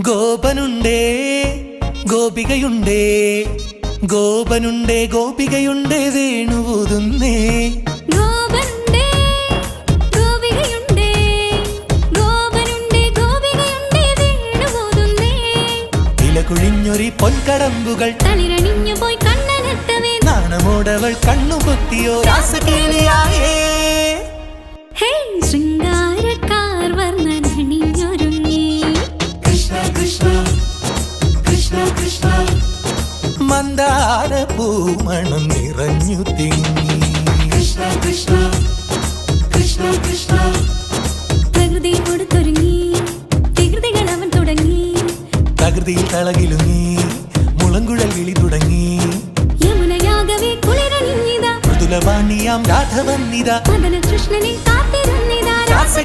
ഗോപനുണ്ടേ ഗോപികയുണ്ടേ ഗോപനുണ്ടേ ഗോപികയുണ്ടേ വേണുപോതുന്നേ കുഴിഞ്ഞൊരി പൊൻകടമ്പുകൾ തളിരണിഞ്ഞു പോയി കണ്ണനത്തവേ നാണമോടവൾ കണ്ണുപൊത്തിയോ രാസകേളിയായേ കൃഷ്ണ. മന്ദാര പൂമണം നിറഞ്ഞു തിങ്ങി. കൃഷ്ണ കൃഷ്ണ കൃഷ്ണ കൃഷ്ണ. പ്രകൃതിയോട് തുടങ്ങി വികൃതികൾ അവൻ തുടങ്ങി. തകൃതിയിൽ തളകിലുങ്ങി മുളങ്കുഴൽ വിളി തുടങ്ങി. യമുനയാകവേ കുളിരണിഞ്ഞിതാ. മൃദുലവാണിയാം രാഘവന്നിതാ മദന കൃഷ്ണനെ